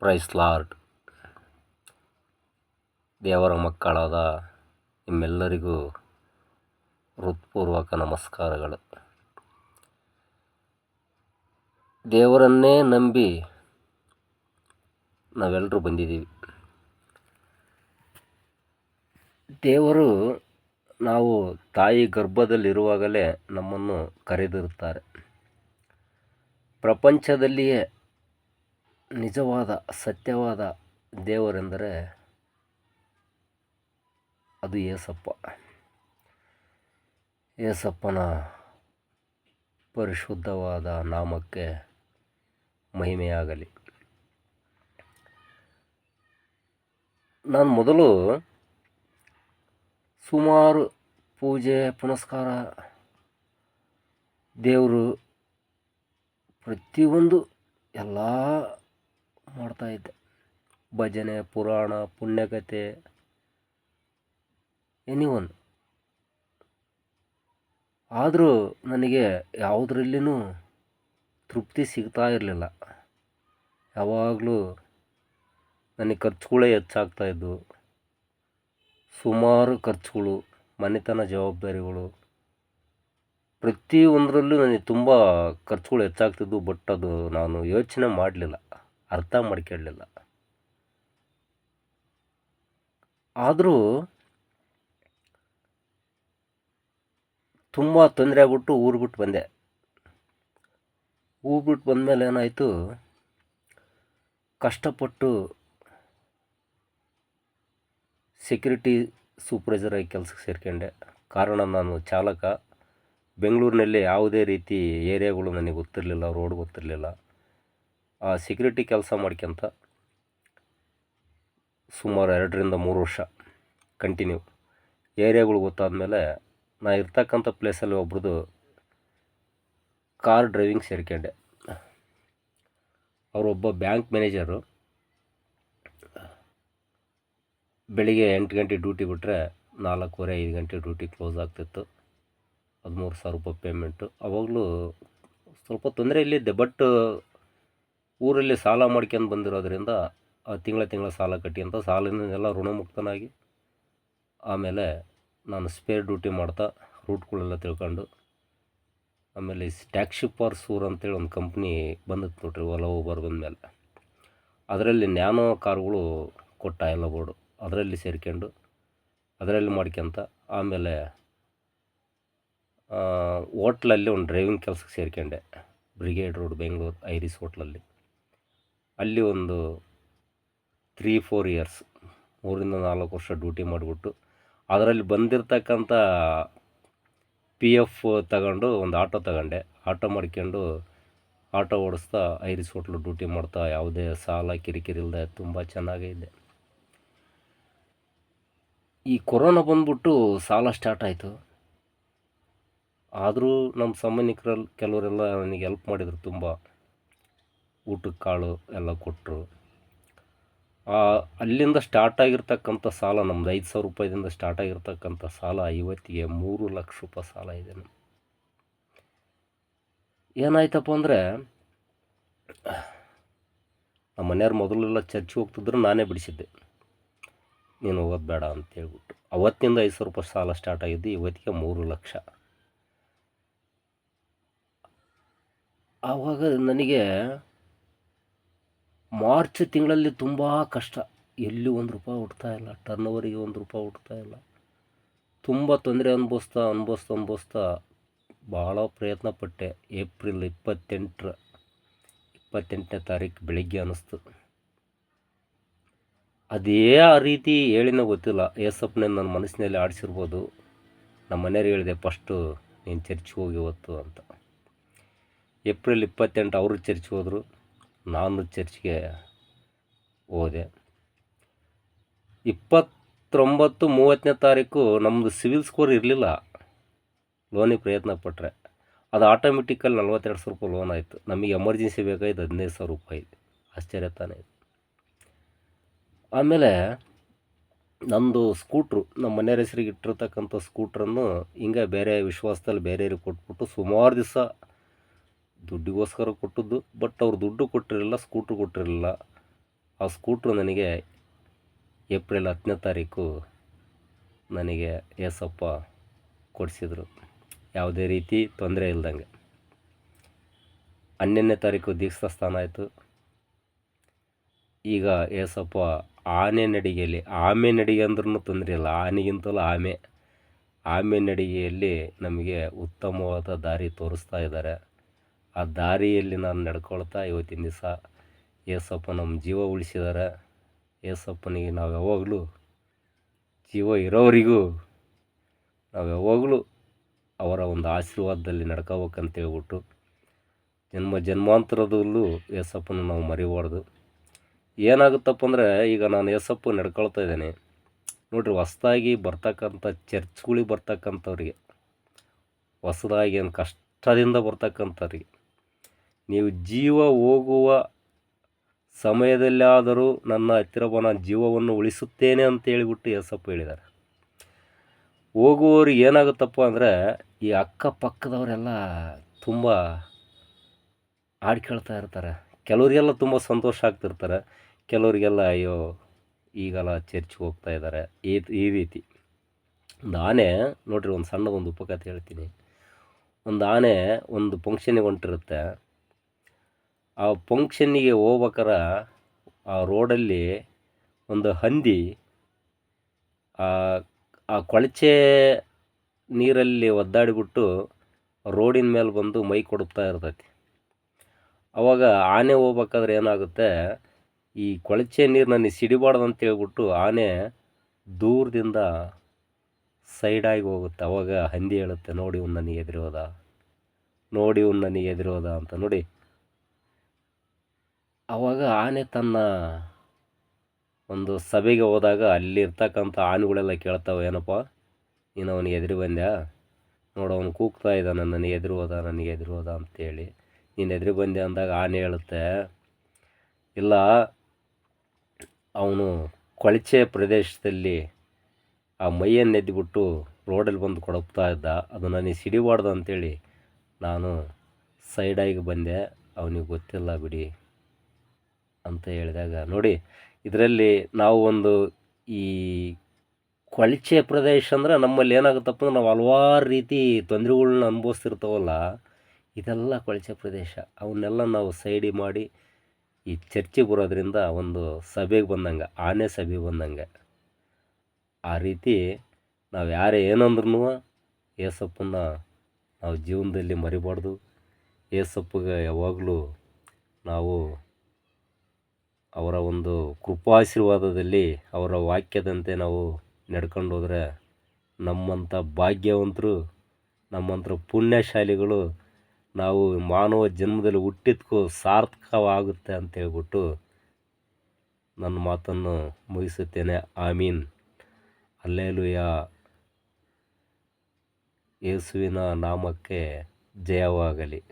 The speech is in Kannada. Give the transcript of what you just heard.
Price lord. ದೇವರ ಮಕ್ಕಳಾದ ನಿಮ್ಮೆಲ್ಲರಿಗೂ ಹೃತ್ಪೂರ್ವಕ ನಮಸ್ಕಾರಗಳು. ದೇವರನ್ನೇ ನಂಬಿ ನಾವೆಲ್ಲರೂ ಬಂದಿದ್ದೀವಿ. ದೇವರು ನಾವು ತಾಯಿ ಗರ್ಭದಲ್ಲಿರುವಾಗಲೇ ನಮ್ಮನ್ನು ಕರೆದಿರುತ್ತಾರೆ. ಪ್ರಪಂಚದಲ್ಲಿಯೇ ನಿಜವಾದ, ಸತ್ಯವಾದ ದೇವರೆಂದರೆ ಅದು ಏಸಪ್ಪ. ಏಸಪ್ಪನ ಪರಿಶುದ್ಧವಾದ ನಾಮಕ್ಕೆ ಮಹಿಮೆಯಾಗಲಿ. ನಾನು ಮೊದಲು ಸುಮಾರು ಪೂಜೆ, ಪುನಸ್ಕಾರ ದೇವರು ಪ್ರತಿಯೊಂದು ಎಲ್ಲ ಮಾಡ್ತಾಯಿದ್ದೆ. ಭಜನೆ, ಪುರಾಣ ಪುಣ್ಯಕಥೆ ಎನಿ ಒನ್ ಆದರೂ ನನಗೆ ಯಾವುದರಲ್ಲಿನೂ ತೃಪ್ತಿ ಸಿಗ್ತಾ ಇರಲಿಲ್ಲ. ಯಾವಾಗಲೂ ನನಗೆ ಖರ್ಚುಗಳೇ ಹೆಚ್ಚಾಗ್ತಾಯಿದ್ವು ಸುಮಾರು ಖರ್ಚುಗಳು, ಮನೆತನ ಜವಾಬ್ದಾರಿಗಳು. ಪ್ರತಿಯೊಂದರಲ್ಲೂ ನನಗೆ ತುಂಬ ಖರ್ಚುಗಳು ಹೆಚ್ಚಾಗ್ತಿದ್ವು ಬಟ್ ಅದು ನಾನು ಯೋಚನೆ ಮಾಡಲಿಲ್ಲ. ಅರ್ಥ ಮಾಡ್ಕೊಳ್ಳಿಲ್ಲ. ಆದರೂ ತುಂಬ ತೊಂದರೆ ಆಗ್ಬಿಟ್ಟು ಊರು ಬಿಟ್ಟು ಬಂದೆ. ಊರು ಬಿಟ್ಟು ಬಂದಮೇಲೆ ಏನಾಯಿತು? ಕಷ್ಟಪಟ್ಟು ಸೆಕ್ಯೂರಿಟಿ ಸೂಪರ್ವೈಸರಾಗಿ ಕೆಲಸಕ್ಕೆ ಸೇರ್ಕೊಂಡೆ. ಕಾರಣ ನಾನು ಚಾಲಕ. ಬೆಂಗಳೂರಿನಲ್ಲಿ ಯಾವುದೇ ರೀತಿ ಏರಿಯಾಗಳು ನನಗೆ ಗೊತ್ತಿರಲಿಲ್ಲ ರೋಡ್ ಗೊತ್ತಿರಲಿಲ್ಲ. ಸೆಕ್ಯೂರಿಟಿ ಕೆಲಸ ಮಾಡ್ಕೊಂತ ಸುಮಾರು ಎರಡರಿಂದ ಮೂರು ವರ್ಷ ಕಂಟಿನ್ಯೂ ಏರಿಯಾಗಳು ಗೊತ್ತಾದಮೇಲೆ ನಾ ಇರ್ತಕ್ಕಂಥ ಪ್ಲೇಸಲ್ಲಿ ಒಬ್ರದ್ದು ಕಾರ್ ಡ್ರೈವಿಂಗ್ ಸೇರ್ಕೊಂಡೆ. ಅವರೊಬ್ಬ ಬ್ಯಾಂಕ್ ಮ್ಯಾನೇಜರು ಬೆಳಿಗ್ಗೆ ಎಂಟು ಗಂಟೆ ಡ್ಯೂಟಿ ಬಿಟ್ಟರೆ ನಾಲ್ಕೂವರೆ, ಐದು ಗಂಟೆ ಡ್ಯೂಟಿ ಕ್ಲೋಸ್ ಆಗ್ತಿತ್ತು. ಹದಿಮೂರು ಸಾವಿರ ರೂಪಾಯಿ ಪೇಮೆಂಟು ಅವಾಗಲೂ ಸ್ವಲ್ಪ ತೊಂದರೆ ಇಲ್ಲಿದ್ದೆ ಬಟ್ ಊರಲ್ಲಿ ಸಾಲ ಮಾಡ್ಕೊಂಡು ಬಂದಿರೋದ್ರಿಂದ ತಿಂಗಳ ತಿಂಗಳ ಸಾಲ ಕಟ್ಟಿ ಅಂತ ಸಾಲಿನೆಲ್ಲ ಋಣಮುಕ್ತನಾಗಿ, ಆಮೇಲೆ ನಾನು ಸ್ಪೇರ್ ಡ್ಯೂಟಿ ಮಾಡ್ತಾ ರೂಟ್ಗಳೆಲ್ಲ ತಿಳ್ಕೊಂಡು, ಆಮೇಲೆ ಟ್ಯಾಕ್ಸಿ ಫಾರ್ ಸೂರ್ ಅಂತೇಳಿ ಒಂದು ಕಂಪ್ನಿ ಬಂದಿತ್ತು ನೋಡ್ರಿ, ಓಲಾ, ಊಬರ್ ಬಂದಮೇಲೆ. ಅದರಲ್ಲಿ ನ್ಯಾನೋ ಕಾರುಗಳು ಕೊಟ್ಟ ಎಲ್ಲ ಬೋರ್ಡು, ಅದರಲ್ಲಿ ಸೇರ್ಕೊಂಡು, ಅದರಲ್ಲಿ ಮಾಡ್ಕೊಂತ, ಆಮೇಲೆ ಹೋಟ್ಲಲ್ಲಿ ಒಂದು ಡ್ರೈವಿಂಗ್ ಕೆಲಸಕ್ಕೆ ಸೇರ್ಕೊಂಡೆ, ಬ್ರಿಗೇಡ್ ರೋಡ್, ಬೆಂಗಳೂರು, ಐರಿಸ್ ಹೋಟ್ಲಲ್ಲಿ. ಅಲ್ಲಿ ಒಂದು ತ್ರೀ ಫೋರ್ ಇಯರ್ಸ್ ಮೂರಿಂದ ನಾಲ್ಕು ವರ್ಷ ಡ್ಯೂಟಿ ಮಾಡಿಬಿಟ್ಟು, ಅದರಲ್ಲಿ ಬಂದಿರತಕ್ಕಂಥ ಪಿ ಎಫ್ ತಗೊಂಡು ಒಂದು ಆಟೋ ತಗೊಂಡೆ. ಆಟೋ ಮಾಡ್ಕೊಂಡು ಆಟೋ ಓಡಿಸ್ತಾ ಐರಿಸ್ ಹೋಟ್ಲು ಡ್ಯೂಟಿ ಮಾಡ್ತಾ, ಯಾವುದೇ ಸಾಲ ಕಿರಿಕಿರಿ ಇಲ್ಲದೆ ತುಂಬ ಇದೆ. ಈ ಕೊರೋನಾ ಬಂದ್ಬಿಟ್ಟು ಸಾಲ ಸ್ಟಾರ್ಟ್ ಆಯಿತು. ಆದರೂ ನಮ್ಮ ಸಂಬಂಧಿಕರಲ್ಲಿ ಕೆಲವರೆಲ್ಲ ನನಗೆ ಹೆಲ್ಪ್ ಮಾಡಿದರು ತುಂಬ. ಊಟಕ್ಕೆ ಕಾಳು ಎಲ್ಲ ಕೊಟ್ಟರು ಅಲ್ಲಿಂದ ಸ್ಟಾರ್ಟ್ ಆಗಿರ್ತಕ್ಕಂಥ ಸಾಲ ನಮ್ದು ಐದು ಸಾವಿರ ರೂಪಾಯಿದಿಂದ ಸ್ಟಾರ್ಟ್ ಆಗಿರ್ತಕ್ಕಂಥ ಸಾಲ ಇವತ್ತಿಗೆ ಮೂರು ಲಕ್ಷ ರೂಪಾಯಿ ಸಾಲ ಇದೆ ನಮ್ಮ ಏನಾಯ್ತಪ್ಪ ಅಂದರೆ, ನಮ್ಮ ಮನೆಯವ್ರು ಮೊದಲೆಲ್ಲ ಚರ್ಚ್ ಹೋಗ್ತಿದ್ರು, ನಾನೇ ಬಿಡಿಸಿದ್ದೆ. ನೀನು ಹೋಗೋದು ಬೇಡ ಅಂತ ಹೇಳ್ಬಿಟ್ಟು. ಅವತ್ತಿಂದ ಐದು ಸಾವಿರ ರೂಪಾಯಿ ಸಾಲ ಸ್ಟಾರ್ಟ್ ಆಗಿದ್ದು ಇವತ್ತಿಗೆ ಮೂರು ಲಕ್ಷ. ಆವಾಗ ನನಗೆ ಮಾರ್ಚ್ ತಿಂಗಳಲ್ಲಿ ತುಂಬ ಕಷ್ಟ. ಎಲ್ಲಿ ಒಂದು ರೂಪಾಯಿ ಹುಡ್ತಾ ಇಲ್ಲ ಟರ್ನ್ ಓವರಿಗೆ ಒಂದು ರೂಪಾಯಿ ಹುಡ್ತಾ ಇಲ್ಲ. ತುಂಬ ತೊಂದರೆ ಅನುಭವಿಸ್ತಾ ಅನುಭವಿಸ್ತಾ ಅನುಭವಿಸ್ತಾ ಭಾಳ ಪ್ರಯತ್ನ ಪಟ್ಟೆ. ಏಪ್ರಿಲ್ ಇಪ್ಪತ್ತೆಂಟರ, ಇಪ್ಪತ್ತೆಂಟನೇ ತಾರೀಕು ಬೆಳಿಗ್ಗೆ ಅನ್ನಿಸ್ತು ಅದೇ ಆ ರೀತಿ ಹೇಳಿನ ಗೊತ್ತಿಲ್ಲ. ಏಸಪ್ಪನೇ ನನ್ನ ಮನಸ್ಸಿನಲ್ಲಿ ಆಡಿಸಿರ್ಬೋದು. ನಮ್ಮ ಮನೆಯವ್ರು ಹೇಳಿದೆ, ಫಸ್ಟು ನೀನು ಚರ್ಚ್ಗೆ ಹೋಗಿ ಇವತ್ತು ಅಂತ. ಏಪ್ರಿಲ್ ಇಪ್ಪತ್ತೆಂಟು ಅವರು ಚರ್ಚ್ಗೆ ಹೋದರು. ನಾನು ಚರ್ಚ್ಗೆ ಹೋದೆ. ಇಪ್ಪತ್ತೊಂಬತ್ತು ಮೂವತ್ತನೇ ತಾರೀಕು ನಮ್ಮದು ಸಿವಿಲ್ ಸ್ಕೋರ್ ಇರಲಿಲ್ಲ. ಲೋನಿಗೆ ಪ್ರಯತ್ನ ಪಟ್ಟರೆ ಅದು ಆಟೋಮೆಟಿಕಲ್ಲಿ ನಲ್ವತ್ತೆರಡು ಸಾವಿರ ರೂಪಾಯಿ ಲೋನ್ ಆಯಿತು. ನಮಗೆ ಎಮರ್ಜೆನ್ಸಿ ಬೇಕಾಗಿದ್ದು ಹದಿನೈದು ಸಾವಿರ ರೂಪಾಯಿ. ಆಶ್ಚರ್ಯ ತಾನೇ ಆಮೇಲೆ ನಮ್ಮದು ಸ್ಕೂಟ್ರು, ನಮ್ಮ ಮನೆಯವ್ರ ಹೆಸ್ರಿಗೆ ಇಟ್ಟಿರ್ತಕ್ಕಂಥ ಸ್ಕೂಟ್ರನ್ನು ಹಿಂಗೆ ಬೇರೆ ವಿಶ್ವಾಸದಲ್ಲಿ ಬೇರೆಯವ್ರಿಗೆ ಕೊಟ್ಬಿಟ್ಟು ಸುಮಾರು ದಿವಸ ದುಡ್ಡಿಗೋಸ್ಕರ ಕೊಟ್ಟದ್ದು ಬಟ್ ಅವ್ರು ದುಡ್ಡು ಕೊಟ್ಟಿರಲಿಲ್ಲ ಸ್ಕೂಟ್ರ್ ಕೊಟ್ಟಿರಲಿಲ್ಲ. ಆ ಸ್ಕೂಟ್ರ್ ನನಗೆ ಏಪ್ರಿಲ್ ಹತ್ತನೇ ತಾರೀಕು ನನಗೆ ಏಸಪ್ಪ ಕೊಡಿಸಿದರು. ಯಾವುದೇ ರೀತಿ ತೊಂದರೆ ಇಲ್ದಂಗೆ. ಹನ್ನೊಂದನೇ ತಾರೀಕು ದೀಕ್ಷಾ ಸ್ಥಾನ ಆಯಿತು. ಈಗ ಏಸಪ್ಪ ಆನೆ ನಡಿಗೆಯಲ್ಲಿ, ಆಮೆ ನಡಿಗೆ ಅಂದ್ರೂ ತೊಂದರೆ ಇಲ್ಲ. ಆನೆಗಿಂತಲೂ ಆಮೆ. ಆಮೆ ನಡಿಗೆಯಲ್ಲಿ ನಮಗೆ ಉತ್ತಮವಾದ ದಾರಿ ತೋರಿಸ್ತಾ ಇದ್ದಾರೆ. ಆ ದಾರಿಯಲ್ಲಿ ನಾನು ನಡ್ಕೊಳ್ತಾ ಇವತ್ತಿನ ದಿವಸ ಏಸಪ್ಪ ನಮ್ಮ ಜೀವ ಉಳಿಸಿದ್ದಾರೆ ಏಸಪ್ಪನಿಗೆ ನಾವು ಯಾವಾಗಲೂ ಜೀವ ಇರೋವರಿಗೂ ನಾವು ಯಾವಾಗಲೂ ಅವರ ಒಂದು ಆಶೀರ್ವಾದದಲ್ಲಿ ನಡ್ಕೋಬೇಕಂತ ಹೇಳ್ಬಿಟ್ಟು ಜನ್ಮ ಜನ್ಮಾಂತರದಲ್ಲೂ ಯೇಸಪ್ಪನ ನಾವು ಮರಿಬಾರ್ದು. ಏನಾಗುತ್ತಪ್ಪ ಅಂದರೆ ಈಗ ನಾನು ಯೇಸಪ್ಪ ನಡ್ಕೊಳ್ತಾ ಇದ್ದೇನೆ. ನೋಡಿರಿ ಹೊಸ್ದಾಗಿ ಬರ್ತಕ್ಕಂಥ ಚರ್ಚ್ಗಳಿಗೆ ಬರ್ತಕ್ಕಂಥವ್ರಿಗೆ, ಹೊಸದಾಗಿ ಏನು ಕಷ್ಟದಿಂದ ಬರ್ತಕ್ಕಂಥವ್ರಿಗೆ ನೀವು ಜೀವ ಹೋಗುವ ಸಮಯದಲ್ಲಾದರೂ ನನ್ನ ಹತ್ತಿರ ನಾನು ಜೀವವನ್ನು ಉಳಿಸುತ್ತೇನೆ ಅಂತ ಹೇಳಿಬಿಟ್ಟು ಯಸಪ್ಪ ಹೇಳಿದ್ದಾರೆ. ಹೋಗುವವ್ರಿಗೆ ಏನಾಗುತ್ತಪ್ಪ ಅಂದರೆ ಈ ಅಕ್ಕಪಕ್ಕದವರೆಲ್ಲ ತುಂಬ ಹಾಡು ಕೇಳ್ತಾ ಇರ್ತಾರೆ. ಕೆಲವರಿಗೆಲ್ಲ ತುಂಬ ಸಂತೋಷ ಆಗ್ತಿರ್ತಾರೆ. ಕೆಲವರಿಗೆಲ್ಲ ಅಯ್ಯೋ, ಈಗೆಲ್ಲ ಚರ್ಚ್ಗೆ ಹೋಗ್ತಾ ಇದ್ದಾರೆ. ಈ ಈ ರೀತಿ. ಒಂದು ಆನೆ, ನೋಡಿರಿ ಒಂದು ಸಣ್ಣದೊಂದು ಉಪಕಥೆ ಹೇಳ್ತೀನಿ. ಒಂದು ಆನೆ ಒಂದು ಫಂಕ್ಷನಿಗೆ ಹೊಂಟಿರುತ್ತೆ. ಆ ಫಂಕ್ಷನ್ನಿಗೆ ಹೋಗ್ಬೇಕಾರ ಆ ರೋಡಲ್ಲಿ ಒಂದು ಹಂದಿ, ಆ ಕೊಳಚೆ ನೀರಲ್ಲಿ ಒದ್ದಾಡಿಬಿಟ್ಟು ರೋಡಿನ ಮೇಲೆ ಬಂದು ಮೈ ಕೊಡುತ್ತಾ ಇರ್ತೈತಿ. ಅವಾಗ ಆನೆ ಹೋಗ್ಬೇಕಾದ್ರೆ ಏನಾಗುತ್ತೆ, ಈ ಕೊಳಚೆ ನೀರು ನನಗೆ ಸಿಡಿಬಾರ್ದು ಅಂತ ಹೇಳ್ಬಿಟ್ಟು ಆನೆ ದೂರದಿಂದ ಸೈಡಾಗಿ ಹೋಗುತ್ತೆ. ಅವಾಗ ಹಂದಿ ಹೇಳುತ್ತೆ, ನೋಡಿ ಇವ್ನು ನನಗೆ ಎದುರೋದ ನೋಡಿ ಇವ್ನು ನನಗೆ ಎದುರೋದ ಅಂತ ನೋಡಿ ಅವಾಗ ಆನೆ ತನ್ನ ಒಂದು ಸಭೆಗೆ ಹೋದಾಗ ಅಲ್ಲಿ ಇರ್ತಕ್ಕಂಥ ಆನೆಗಳೆಲ್ಲ ಕೇಳ್ತಾವೆ, ಏನಪ್ಪ? ನೀನು ಅವನಿಗೆ ಎದುರು ಬಂದ್ಯಾ? ನೋಡು, ಅವನು ಕೂಗ್ತಾ ಇದ್ದಾನೆ, ನನಗೆ ಎದುರು ಹೋದ, ನನಗೆ ಎದುರು ಹೋದ ಅಂತೇಳಿ. ನೀನು ಎದುರು ಬಂದೆ ಅಂದಾಗ ಆನೆ ಹೇಳುತ್ತೆ, ಇಲ್ಲ, ಅವನು ಕೊಳಚೆ ಪ್ರದೇಶದಲ್ಲಿ ಆ ಮೈಯನ್ನು ಎದ್ದುಬಿಟ್ಟು ರೋಡಲ್ಲಿ ಬಂದು ಕೊಡಪ್ತಾ ಇದ್ದ. ಅದು ನನಗೆ ಸಿಡಿಬಾರ್ದು ಅಂತೇಳಿ ನಾನು ಸೈಡಾಗಿ ಬಂದೆ. ಅವನಿಗೆ ಗೊತ್ತಿಲ್ಲ ಬಿಡಿ. ಅಂತ ಹೇಳಿದಾಗ, ನೋಡಿ, ಇದರಲ್ಲಿ ನಾವು ಒಂದು ಈ ಕೊಳಚೆ ಪ್ರದೇಶ ಅಂದ್ರೆ ನಮ್ಮಲ್ಲಿ ಏನಾಗುತ್ತಪ್ಪ ಅಂದ್ರೆ ನಾವು ಹಲವಾರು ರೀತಿ ತೊಂದರೆಗಳ್ನ ಅನುಭವಿಸ್ತಿರ್ತಾವಲ್ಲ, ಇದೆಲ್ಲ ಕೊಳಚೆ ಪ್ರದೇಶ. ಅವನ್ನೆಲ್ಲ ನಾವು ಸೈಡಿ ಮಾಡಿ ಈ ಚರ್ಚೆ ಬರೋದ್ರಿಂದ ಒಂದು ಸಭೆಗೆ ಬಂದಂಗೆ, ಆನೆ ಸಭೆಗೆ ಬಂದಂಗೆ, ಆ ರೀತಿ ನಾವು ಯಾರೇ ಏನಂದ್ರೂ ಏಸಪ್ಪನ್ನ ನಾವು ಜೀವನದಲ್ಲಿ ಮರಿಬಾರ್ದು. ಏಸಪ್ಪಗೆ ಯಾವಾಗಲೂ ನಾವು ಅವರ ಒಂದು ಕೃಪಾಶೀರ್ವಾದದಲ್ಲಿ ಅವರ ವಾಕ್ಯದಂತೆ ನಾವು ನಡ್ಕೊಂಡು ಹೋದರೆ ನಮ್ಮಂಥ ಭಾಗ್ಯವಂತರು, ನಮ್ಮಂಥ ಪುಣ್ಯಶಾಲಿಗಳು ನಾವು ಮಾನವ ಜನ್ಮದಲ್ಲಿ ಹುಟ್ಟಿದ್ಕೂ ಸಾರ್ಥಕವಾಗುತ್ತೆ ಅಂತ ಹೇಳ್ಬಿಟ್ಟು ನನ್ನ ಮಾತನ್ನು ಮುಗಿಸುತ್ತೇನೆ. ಆಮೀನ್. ಅಲ್ಲೇಲುಯ. ಯೇಸುವಿನ ನಾಮಕ್ಕೆ ಜಯವಾಗಲಿ.